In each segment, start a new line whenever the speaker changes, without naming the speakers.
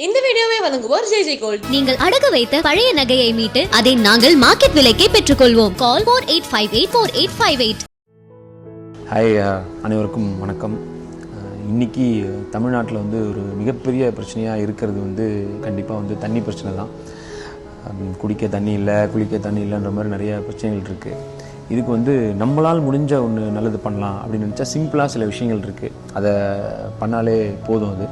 இந்த வீடியோவை வழங்குவோர் ஜெய் ஜெய் கோல்ட்.
நீங்கள் அடகு வைத்த பழைய நகையை மீட்டு அதை நாங்கள் மார்க்கெட் விலைக்கே பெற்றுக்கொள்வோம். Call four eight five eight four eight five eight
hi அனைவருக்கும் வணக்கம். அஹ், இன்னைக்கு தமிழ்நாட்டில் வந்து ஒரு மிகப்பெரிய பிரச்சனையாக இருக்கிறது வந்து கண்டிப்பாக வந்து தண்ணி பிரச்சனை தான். குடிக்க தண்ணி இல்லை குளிக்க தண்ணி இல்லைன்ற மாதிரி நிறைய பிரச்சனைகள் இருக்குது இதுக்கு வந்து நம்மளால் முடிஞ்ச ஒன்று நல்லது பண்ணலாம் அப்படின்னு நினச்சா சிம்பிளாக சில விஷயங்கள் இருக்குது அதை பண்ணாலே போதும் அது.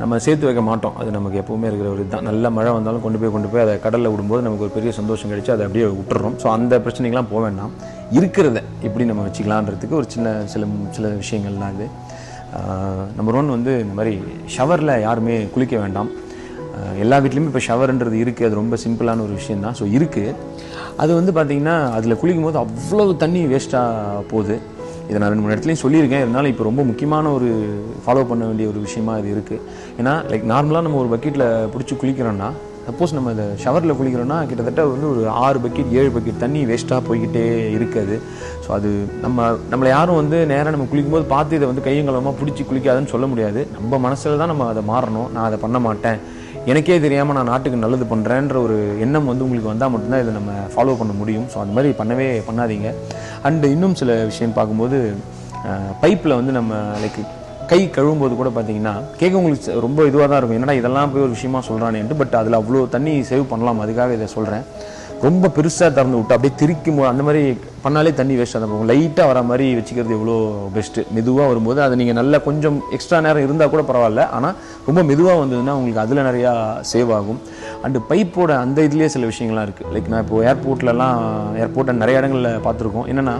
நம்ம சேர்த்து வைக்க மாட்டோம். அது நமக்கு எப்போவுமே இருக்கிற ஒரு இதுதான். நல்ல மழை வந்தாலும் கொண்டு போய் கொண்டு போய் அதை கடலில் விடும்போது நமக்கு ஒரு பெரிய சந்தோஷம் கிடைச்சி அதை அப்படியே விட்டுறோம் ஸோ அந்த பிரச்சனைகள்லாம் போக வேண்டாம். இருக்கிறத எப்படி நம்ம வச்சுக்கலான்றதுக்கு ஒரு சின்ன சில சில விஷயங்கள்லாம் இது. நம்பர் ஒன் வந்து இந்த மாதிரி ஷவரில் யாருமே குளிக்க வேண்டாம். எல்லா வீட்லேயுமே இப்போ ஷவர்ன்றது இருக்குது அது ரொம்ப சிம்பிளான ஒரு விஷயம் தான் ஸோ இருக்குது அது வந்து பார்த்திங்கன்னா அதில் குளிக்கும் போது அவ்வளோ தண்ணி வேஸ்ட்டாக போகுது. இதை நான் ரெண்டு மூணு இடத்துலையும் சொல்லியிருக்கேன். இருந்தாலும் இப்போ ரொம்ப முக்கியமான ஒரு ஃபாலோ பண்ண வேண்டிய ஒரு விஷயமா இது இருக்குது ஏன்னா லைக் நார்மலாக நம்ம ஒரு பக்கெட்டில் பிடிச்சி குளிக்கிறோன்னா சப்போஸ் நம்ம இந்த ஷவரில் குளிக்கிறோன்னா கிட்டத்தட்ட வந்து ஒரு ஆறு பக்கெட் ஏழு பக்கெட் தண்ணி வேஸ்ட்டாக போய்கிட்டே இருக்குது. ஸோ அது நம்ம நம்மளை யாரும் வந்து நேராக நம்ம குளிக்கும்போது பார்த்து இதை வந்து கையங்கலமாக பிடிச்சி குளிக்காதுன்னு சொல்ல முடியாது. நம்ம மனசில் தான் நம்ம அதை மாறணும். நான் அதை பண்ண மாட்டேன். எனக்கே தெரியாமல் நான் நாட்டுக்கு நல்லது பண்ணுறேன்ற ஒரு எண்ணம் வந்து உங்களுக்கு வந்தால் மட்டும்தான் இதை நம்ம ஃபாலோ பண்ண முடியும். ஸோ அந்த மாதிரி பண்ணவே பண்ணாதீங்க. அண்டு இன்னும் சில விஷயம் பார்க்கும்போது பைப்பில் வந்து நம்ம லைக் கை கழுவும்போது கூட பார்த்தீங்கன்னா கேட்க உங்களுக்கு ச- ரொம்ப இதுவாக தான் இருக்கும். என்னடா இதெல்லாம் போய் ஒரு விஷயமா சொல்கிறானேன்ட்டு பட் அதில் அவ்வளோ தண்ணி சேவ் பண்ணலாம். அதுக்காக இதை சொல்கிறேன் ரொம்ப பெருசாக திறந்து விட்டு அப்படியே திரிக்கும் போது அந்த மாதிரி பண்ணாலே தண்ணி வேஸ்ட்டாக தான் போகும். லைட்டாக வர மாதிரி வச்சுக்கிறது எவ்வளோ பெஸ்ட்டு மெதுவாக வரும்போது அதை நீங்கள் நல்லா கொஞ்சம் எக்ஸ்ட்ரா நேரம் இருந்தால் கூட பரவாயில்ல. ஆனால் ரொம்ப மெதுவாக வந்ததுன்னா உங்களுக்கு அதில் நிறையா சேவ் ஆகும். அண்டு பைப்போட அந்த இதுலேயே சில விஷயங்கள்லாம் இருக்குது லைக் நான் இப்போ ஏர்போர்ட்லலாம் ஏர்போர்ட்டை நிறைய இடங்களில் பார்த்துருக்கோம். என்னென்னா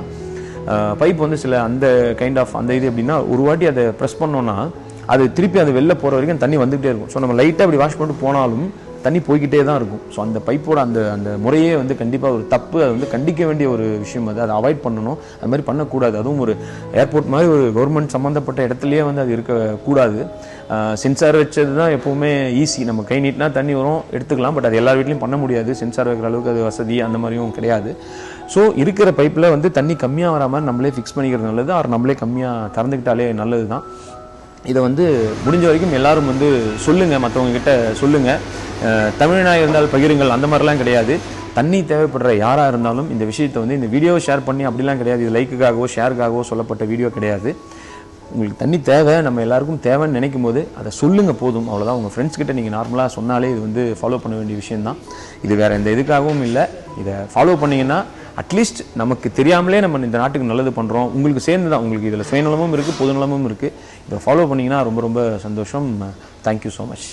பைப் வந்து சில அந்த கைண்ட் ஆஃப் அந்த இது எப்படின்னா ஒரு வாட்டி அதை ப்ரெஸ் பண்ணோன்னா அது திருப்பி அது வெளில போகிற வரைக்கும் தண்ணி வந்துகிட்டே இருக்கும். ஸோ நம்ம லைட்டாக அப்படி வாஷ் பண்ணிட்டு போனாலும் தண்ணி போய்கிட்டே தான் இருக்கும். ஸோ அந்த பைப்போட அந்த அந்த முறையே வந்து கண்டிப்பாக ஒரு தப்பு அது வந்து கண்டிக்க வேண்டிய ஒரு விஷயம் அது அதை அவாய்ட் பண்ணணும். அது மாதிரி பண்ணக்கூடாது. அதுவும் ஒரு ஏர்போர்ட் மாதிரி ஒரு கவர்மெண்ட் சம்மந்தப்பட்ட இடத்துலையே வந்து அது இருக்கக்கூடாது சென்சார் வச்சது தான் எப்போவுமே ஈஸி நம்ம கை நீட்டினா தண்ணி வரும் எடுத்துக்கலாம். பட் அது எல்லா வீட்லையும் பண்ண முடியாது. சென்சார் வைக்கிற அளவுக்கு அது வசதி அந்த மாதிரியும் கிடையாது. ஸோ இருக்கிற பைப்பில் வந்து தண்ணி கம்மியாக வராமல் நம்மளே ஃபிக்ஸ் பண்ணிக்கிறது நல்லது. அவர் நம்மளே கம்மியாக திறந்துக்கிட்டாலே நல்லது தான் இதை வந்து முடிஞ்ச வரைக்கும் எல்லாரும் வந்து சொல்லுங்கள் மற்றவங்கக்கிட்ட சொல்லுங்கள் தமிழனாக இருந்தால் பகிருங்கள் அந்த மாதிரிலாம் கிடையாது. தண்ணி தேவைப்படுற யாராக இருந்தாலும் இந்த விஷயத்தை வந்து இந்த வீடியோ ஷேர் பண்ணி அப்படிலாம் கிடையாது. இது லைக்குக்காகவோ ஷேருக்காகவோ சொல்லப்பட்ட வீடியோ கிடையாது. உங்களுக்கு தண்ணி தேவை நம்ம எல்லாருக்கும் தேவைன்னு நினைக்கும் போது அதை சொல்லுங்கள் போதும். அவ்வளோதான் உங்கள் ஃப்ரெண்ட்ஸ் கிட்ட நீங்கள் நார்மலாக சொன்னாலே இது வந்து ஃபாலோ பண்ண வேண்டிய விஷயந்தான் இது வேறு எந்த இதுக்காகவும் இல்லை. இதை ஃபாலோ பண்ணிங்கன்னா அட்லீஸ்ட் நமக்கு தெரியாமலே நம்ம இந்த நாட்டுக்கு நல்லது பண்ணுறோம் உங்களுக்கு சேர்ந்து தான் உங்களுக்கு இதில் சுயநலமும் இருக்குது பொதுநலமும் இருக்குது இதை ஃபாலோ பண்ணிங்கன்னா ரொம்ப ரொம்ப சந்தோஷம். Thank you so much